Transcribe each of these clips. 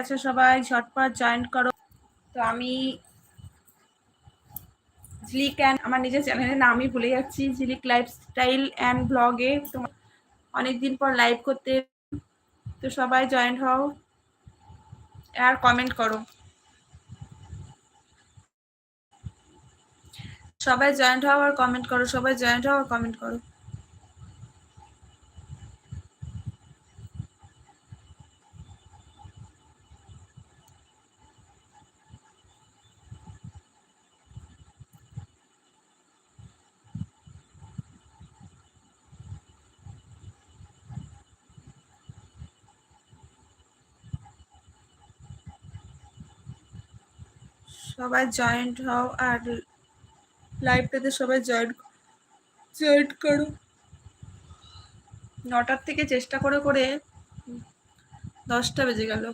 আছো সবাই, ঝটপট জয়েন করো। তো আমি ঝিলিক অ্যান্ড আমার নিজের চ্যানেলের নামই ভুলে যাচ্ছি ঝিলিক লাইফস্টাইল অ্যান্ড ব্লগে তোমার অনেকদিন পর লাইভ করতে তো সবাই জয়েন হও আর কমেন্ট করো। সবাই জয়েন্ট হও আর কমেন্ট করো, সবাই জয়েন্ট হও আর কমেন্ট করো। সবাই জয়েন্ট হও আর লাইভটাতে সবাই জয়েন্ট জয়েন্ট করো। নটার থেকে চেষ্টা করে করে দশটা বেজে গেল।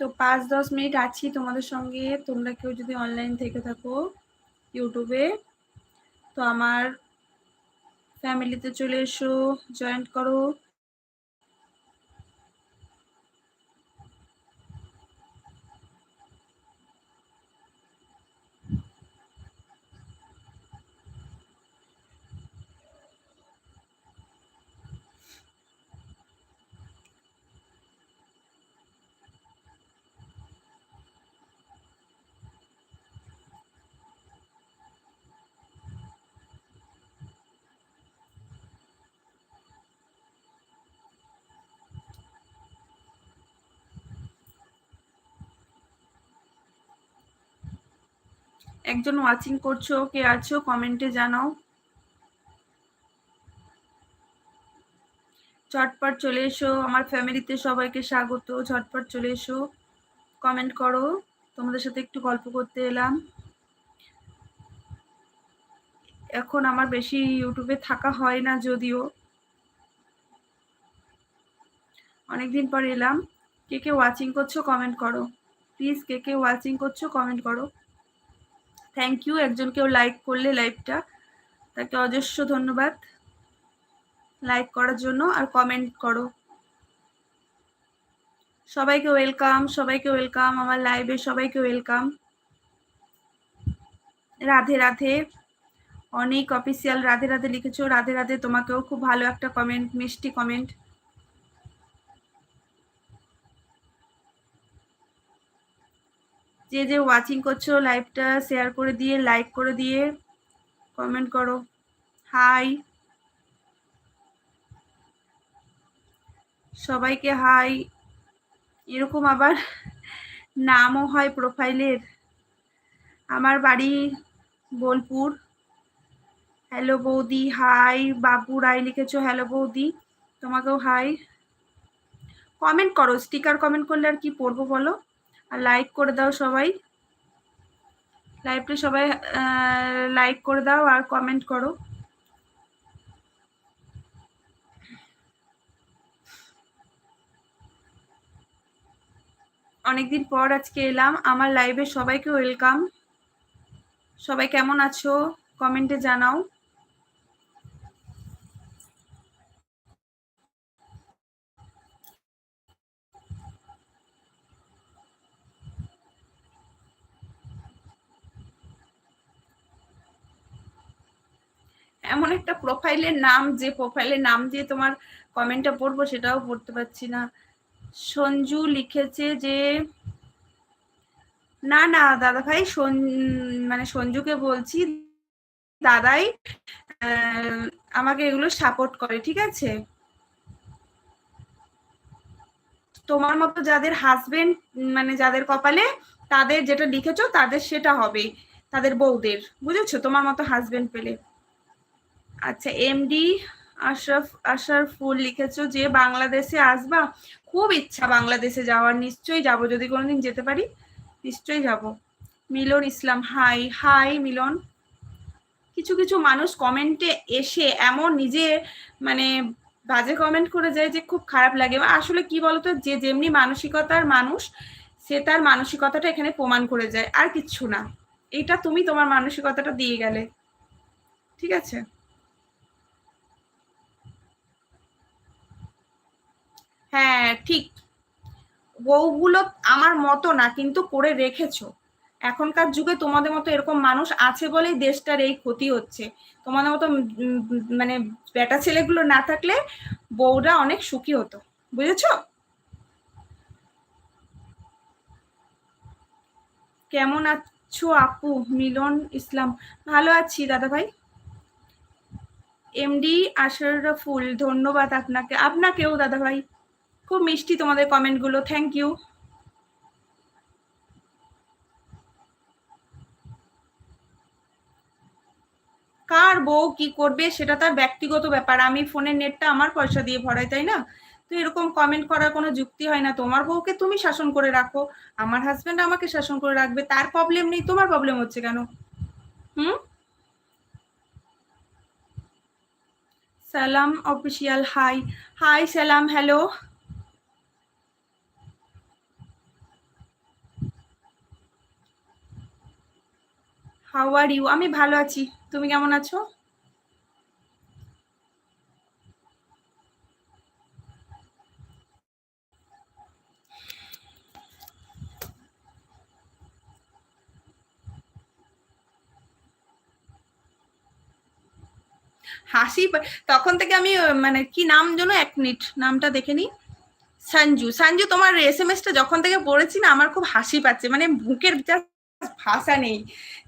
তো পাঁচ দশ মিনিট আছি তোমাদের সঙ্গে। তোমরা কেউ যদি অনলাইন থেকে থাকো ইউটিউবে তো আমার ফ্যামিলিতে চলে এসো জয়েন্ট করো। একজন ওয়াচিং করছ, কে আছো কমেন্টে জানাও। ঝটপট চলে এসো, আমার ফ্যামিলিতে সবাইকে স্বাগত। ঝটপট চলে এসো কমেন্ট করো, তোমাদের সাথে একটু গল্প করতে এলাম। এখন আমার বেশি ইউটিউবে থাকা হয় না যদিও। অনেকদিন পর এলাম। কে কে ওয়াচিং করছ কমেন্ট করো। প্লিজ কে কে ওয়াচিং করছ কমেন্ট করো। থ্যাংক ইউ একজন কেউ লাইক করলে লাইভটা তাকে অজস্র ধন্যবাদ। লাইক করার জন্য আর কমেন্ট করো। সবাইকে ওয়েলকাম সবাইকে ওয়েলকাম আমার লাইভে সবাইকে ওয়েলকাম রাধে রাধে। অনেক অফিসিয়াল রাধে রাধে লিখেছো। রাধে রাধে তোমাকেও খুব ভালো একটা কমেন্ট মিষ্টি কমেন্ট যে যে ওয়াচিং করছ লাইভটা শেয়ার করে দিয়ে লাইক করে দিয়ে কমেন্ট করো। হাই সবাইকে হাই এরকম আবার নামও হয় প্রোফাইলের আমার বাড়ি বোলপুর। হ্যালো বৌদি হাই বাবু রায় লিখেছো হ্যালো বৌদি। তোমাকেও হাই কমেন্ট করো স্টিকার কমেন্ট করলে আর কি পড়ব বলো? আর লাইক করে দাও সবাই। লাইভটা সবাই লাইক করে দাও আর কমেন্ট করো। অনেকদিন পর আজকে এলাম। আমার লাইভে সবাইকে ওয়েলকাম সবাই কেমন আছো? কমেন্টে জানাও। এমন একটা প্রোফাইলের নাম, যে প্রোফাইলের নাম দিয়ে তোমার কমেন্টটা পড়ব সেটাও পড়তে পারছি না। সঞ্জু লিখেছে যে, না না দাদা ভাই মানে সঞ্জুকে বলছি, দাদাই আমাকে এগুলো সাপোর্ট করে, ঠিক আছে? তোমার মতো যাদের হাজবেন্ড মানে যাদের কপালে তাদের যেটা লিখেছো, তাদের সেটা হবে, তাদের বউদের, বুঝেছ? তোমার মতো হাজবেন্ড পেলে। আচ্ছা এমডি আশরাফ আশরাফুল লিখেছো যে বাংলাদেশে আসবা? খুব ইচ্ছা বাংলাদেশে যাওয়ার, নিশ্চয়ই যাব। যদি কোনোদিন যেতে পারি, নিশ্চয়ই যাব। Milan Islam hi hi Milan. কিছু কিছু মানুষ কমেন্টে এসে এমন নিজে মানে বাজে কমেন্ট করে যায় যে খুব খারাপ লাগে। আসলে কি বলতো, যে যেমনি মানসিকতার মানুষ, সে তার মানসিকতাটা এখানে প্রমাণ করে যায়। আর কিচ্ছু না। এটা তুমি তোমার মানসিকতাটা দিয়ে গেলে। ঠিক আছে? হ্যাঁ ঠিক। বউগুলো আমার মতো না, কিন্তু করে রেখেছো। এখনকার যুগে তোমাদের মতো এরকম মানুষ আছে বলেই দেশটার এই ক্ষতি হচ্ছে। তোমাদের মতো মানে বেটা ছেলেগুলো না থাকলে বউরা অনেক সুখী হতো। বুঝেছ? কেমন আছো আপু? মিলন ইসলাম। ভালো আছি দাদা ভাই এমডি আশরাফুল ধন্যবাদ আপনাকে। আপনাকেও দাদা ভাই খুব মিষ্টি তোমাদের কমেন্টগুলো থ্যাংক ইউ কার বউ কি করবে সেটা তার ব্যক্তিগত ব্যাপার, আমি ফোনের নেটটা আমার পয়সা দিয়ে ভরাই, তাই না? তো এরকম কমেন্ট করার কোনো যুক্তি হয় না। তোমার বউকে তুমি শাসন করে রাখো, আমার হাজব্যান্ড আমাকে শাসন করে রাখবে, তার প্রবলেম নেই, তোমার প্রবলেম হচ্ছে কেন? হুম? Salam official hi hi Salam hello how are you আমি ভালো আছি। তুমি কেমন আছো? হাসি তখন থেকে আমি মানে কি নাম যেন এক মিনিট, নামটা দেখে নি সঞ্জু। সঞ্জু, তোমার এস এম এসটা যখন থেকে পড়েছি না, আমার খুব হাসি পাচ্ছে। মানে বুকের ভাষা নেই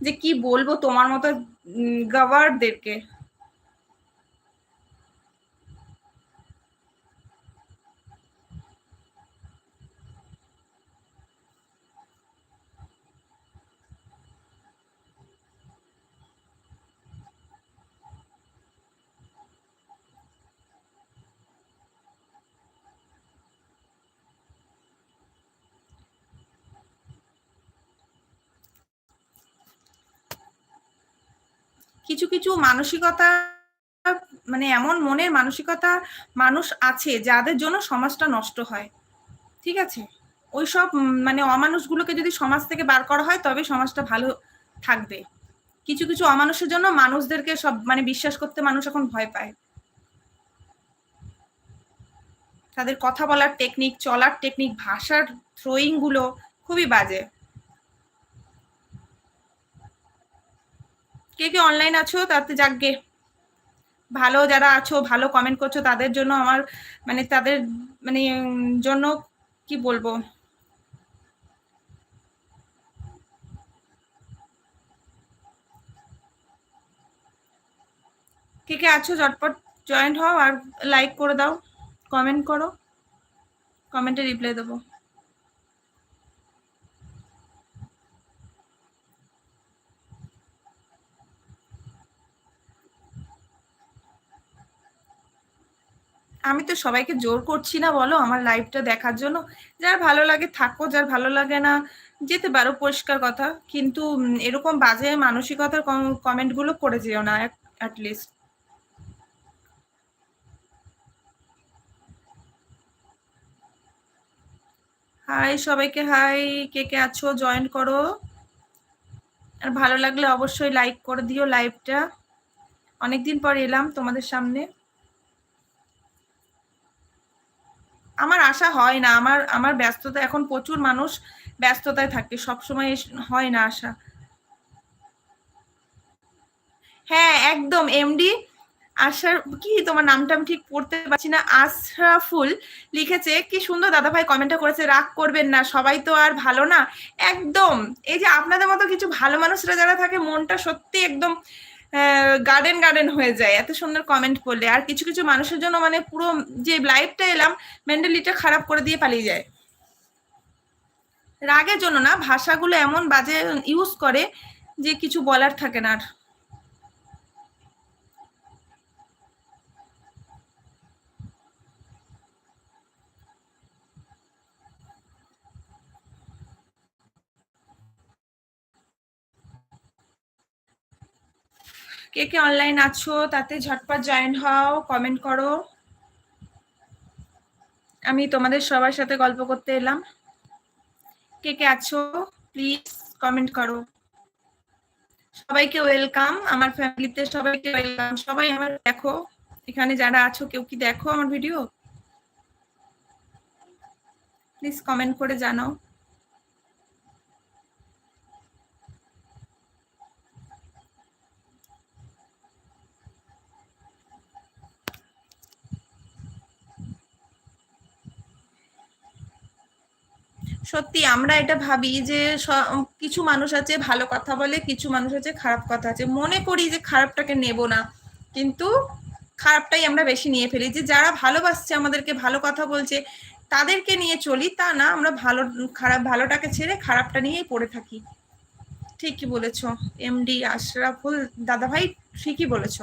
যে কি বলব তোমার মতো গাওয়ারদেরকে কিছু কিছু মানসিকতা মানে এমন মনের মানসিকতা মানুষ আছে যাদের জন্য সমাজটা নষ্ট হয়। ঠিক আছে? ওই সব মানে অমানুষগুলোকে যদি সমাজ থেকে বার করা হয় তবে সমাজটা ভালো থাকবে। কিছু কিছু অমানুষের জন্য মানুষদেরকে সব মানে বিশ্বাস করতে মানুষ এখন ভয় পায়। তাদের কথা বলার টেকনিক চলার টেকনিক ভাষার থ্রোয়িংগুলো খুবই বাজে। কে কে অনলাইন আছো? তাতে যাকগে ভালো যারা আছো, ভালো কমেন্ট করছ, তাদের জন্য আমার মানে তাদের মানে জন্য কি বলব? কে কে আছো, ঝটপট জয়েন্ট হও আর লাইক করে দাও কমেন্ট করো। কমেন্টে রিপ্লাই দেবো। আমি তো সবাইকে জোর করছি না, বলো আমার লাইভটা দেখার জন্য। যার ভালো লাগে থাকো, যার ভালো লাগে না, যেতে পারো, পরিষ্কার কথা। কিন্তু এরকম বাজে মানসিকতার কমেন্টগুলো করে যেও না অ্যাটলিস্ট হাই সবাইকে হাই কে কে আছো জয়েন করো। আর ভালো লাগলে অবশ্যই লাইক করে দিও লাইভটা অনেকদিন পর এলাম তোমাদের সামনে। আমার আশা হয় না, আমার আমার ব্যস্ততা, এখন প্রচুর মানুষ ব্যস্ততায় থাকে, সবসময় হয় না আশা। হ্যাঁ একদম, এমডি আশার, কি তোমার নামটা আমি ঠিক পড়তে পারছি না, আশরাফুল লিখেছে, কি সুন্দর দাদা ভাই কমেন্টটা করেছে, রাগ করবেন না, সবাই তো আর ভালো না। একদম, এই যে আপনাদের মতো কিছু ভালো মানুষরা যারা থাকে, মনটা সত্যি একদম গার্ডেন গার্ডেন হয়ে যায়। এত সুন্দর কমেন্ট করলে আর কিছু কিছু মানুষের জন্য মানে পুরো যে লাইফটা এলাম মেন্টালিটা খারাপ করে দিয়ে পালিয়ে যায়। রাগের জন্য না, ভাষাগুলো এমন বাজে ইউজ করে যে কিছু বলার থাকে না আর। কে কে অনলাইন আছো? তাতে ঝটপট জয়েন হও কমেন্ট করো। আমি তোমাদের সবার সাথে গল্প করতে এলাম। কে কে আছো? প্লিজ কমেন্ট করো। সবাইকে ওয়েলকাম আমার ফ্যামিলিতে সবাইকে ওয়েলকাম সবাই আমার দেখো, এখানে যারা আছো, কেউ কি দেখো আমার ভিডিও প্লিজ কমেন্ট করে জানাও। সত্যি আমরা এটা ভাবি যে কিছু মানুষ আছে ভালো কথা বলে, কিছু মানুষ আছে খারাপ কথা আছে। মনে করি যে খারাপটাকে নেব না। কিন্তু খারাপটাই আমরা বেশি নিয়ে ফেলি যে যারা ভালোবাসছে আমাদেরকে, ভালো কথা বলছে, তাদেরকে নিয়ে চলি, তা না, আমরা ভালো, খারাপ, ভালোটাকে ছেড়ে খারাপটা নিয়েই পড়ে থাকি। ঠিকই বলেছ। এমডি আশরাফুল দাদা ভাই ঠিকই বলেছ।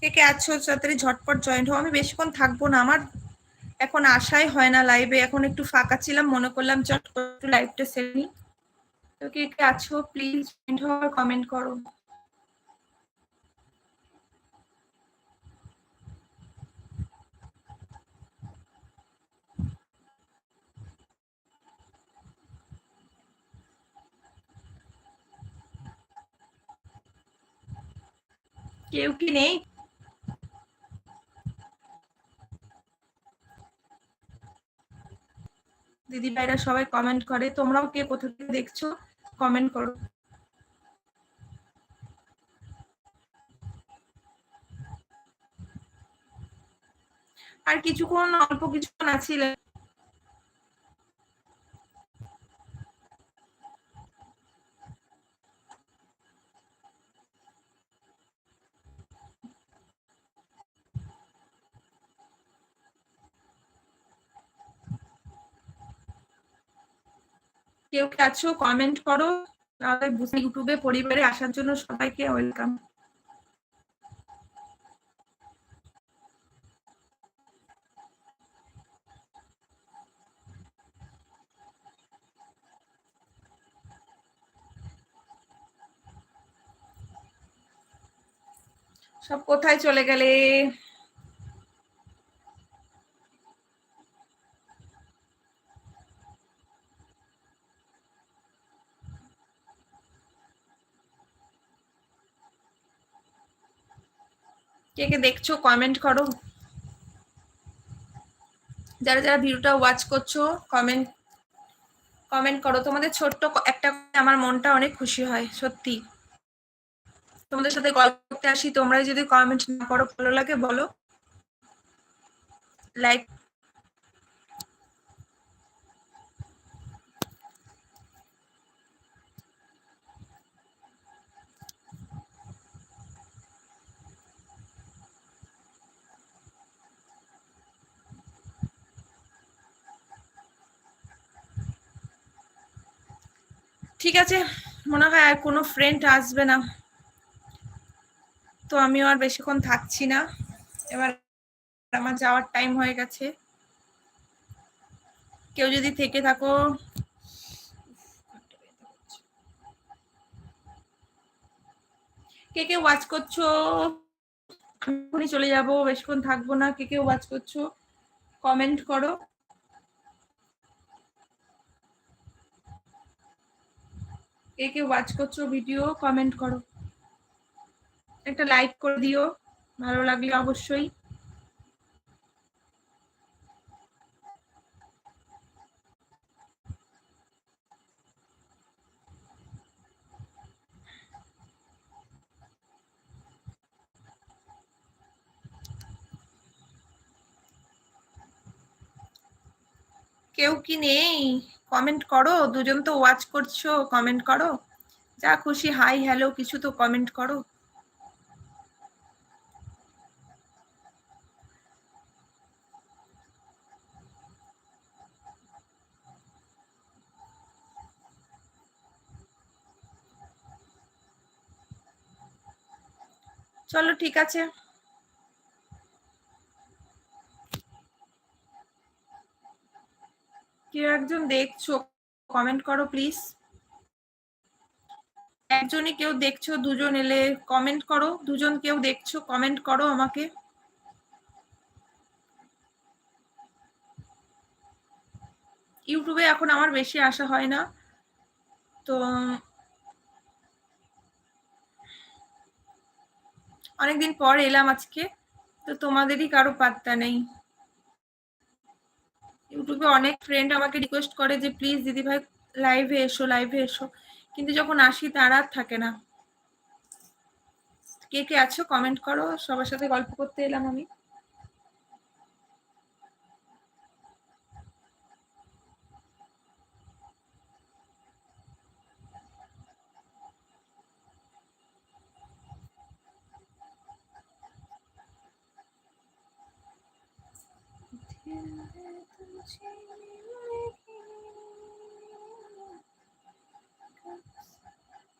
কে কে আছো? তাড়াতাড়ি ঝটপট জয়েন্ট হো আমি বেশিক্ষণ থাকব না। আমার এখন আশাই হয় না লাইভে এখন একটু ফাঁকা ছিলাম, মনে করলাম চট একটু লাইভটা সেরে তো কে কে আছো প্লিজ জয়েন্ট হও কমেন্ট করো। কেউ কি নেই? দিদি ভাইরা সবাই কমেন্ট করে। তোমরাও কে কোথা থেকে দেখছ কমেন্ট করো। আর কিছুক্ষণ, অল্প কিছুক্ষণ আছিলে কেউ আছো কমেন্ট করো। তাহলে বুঝে ইউটিউবে পরিবারে আসার জন্য সবাইকে ওয়েলকাম সব কোথায় চলে গেলে? কে কে দেখছ কমেন্ট করো। যারা যারা ভিডিওটা ওয়াচ করছ কমেন্ট কমেন্ট করো। তোমাদের ছোট্ট একটা আমার মনটা অনেক খুশি হয়, সত্যি। তোমাদের সাথে গল্প করতে আসি তোমরা যদি কমেন্ট না করো, ভালো লাগে, বলো। লাইক ঠিক আছে, মনে হয় আর কোনো ফ্রেন্ড আসবে না। তো আমিও আর বেশিক্ষণ থাকছি না। এবার আমার যাওয়ার টাইম হয়ে গেছে। কেউ যদি থেকে থাকো। কে কে ওয়াচ করছ? চলে যাব, বেশিক্ষণ থাকব না। কে কে ওয়াচ করছ? কমেন্ট করো। কে কে ওয়াচ করছ ভিডিও কমেন্ট করো। একটা লাইক করে দিও, ভালো লাগলে অবশ্যই। কেউ কি নেই? কমেন্ট করো, দুজন তো ওয়াচ করছ কমেন্ট করো। যা খুশি হাই হ্যালো কিছু তো কমেন্ট করো। চলো, ঠিক আছে। কেউ একজন দেখছ কমেন্ট করো প্লিজ একজনই কেউ দেখছ, দুজন এলে কমেন্ট করো, দুজন কেউ দেখছ কমেন্ট করো আমাকে। ইউটিউবে এখন আমার বেশি আসা হয় না, তো অনেকদিন পর এলাম আজকে, তো তোমাদেরই কারও পাত্তা নেই। ইউটিউবে অনেক ফ্রেন্ড আমাকে রিকোয়েস্ট করে যে প্লিজ দিদি ভাই লাইভে এসো লাইভে এসো। কিন্তু যখন আসি, তারা আর থাকে না। কে কে আছো কমেন্ট করো। সবার সাথে গল্প করতে এলাম আমি।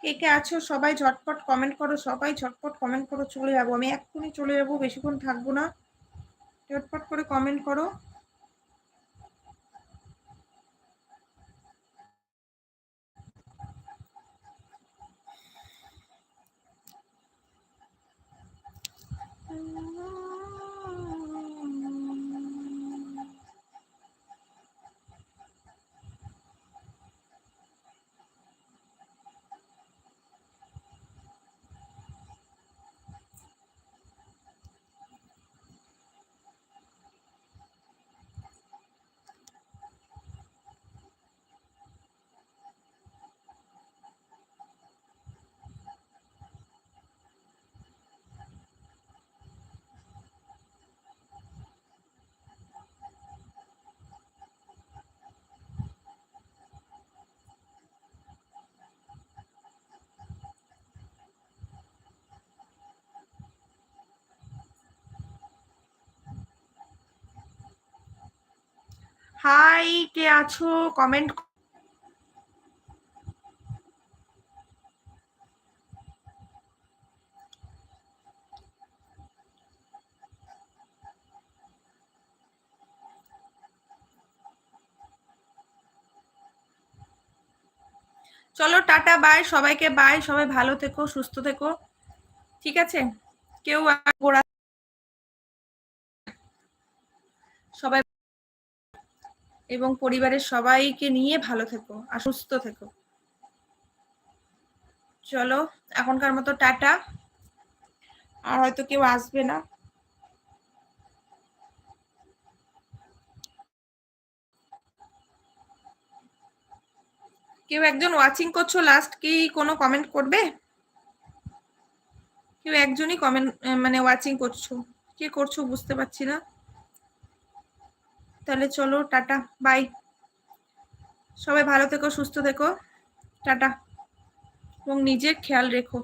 কে কে আছো? সবাই ঝটপট কমেন্ট করো, সবাই ঝটপট কমেন্ট করো, চলে যাব। আমি এক্ষুনি চলে যাব, বেশিক্ষণ থাকব না। ঝটপট করে কমেন্ট করো। হাই, কে আছো? কমেন্ট চলো, টাটা, বাই। সবাইকে বাই। সবাই ভালো থেকো, সুস্থ থেকো। ঠিক আছে? কেউ গোড়া সবাই এবং পরিবারের সবাইকে নিয়ে ভালো থেকো, আর সুস্থ থেকো। চলো, এখনকার মতো টাটা। আর হয়তো কেউ আসবে না। কেউ একজন ওয়াচিং করছ লাস্ট কি কোনো কমেন্ট করবে? কেউ একজনই কমেন্ট মানে ওয়াচিং করছ। কে করছ বুঝতে পারছি না। তাহলে চলো টাটা বাই সবাই ভালো থেকো সুস্থ থেকো টাটা। এবং নিজের খেয়াল রেখো।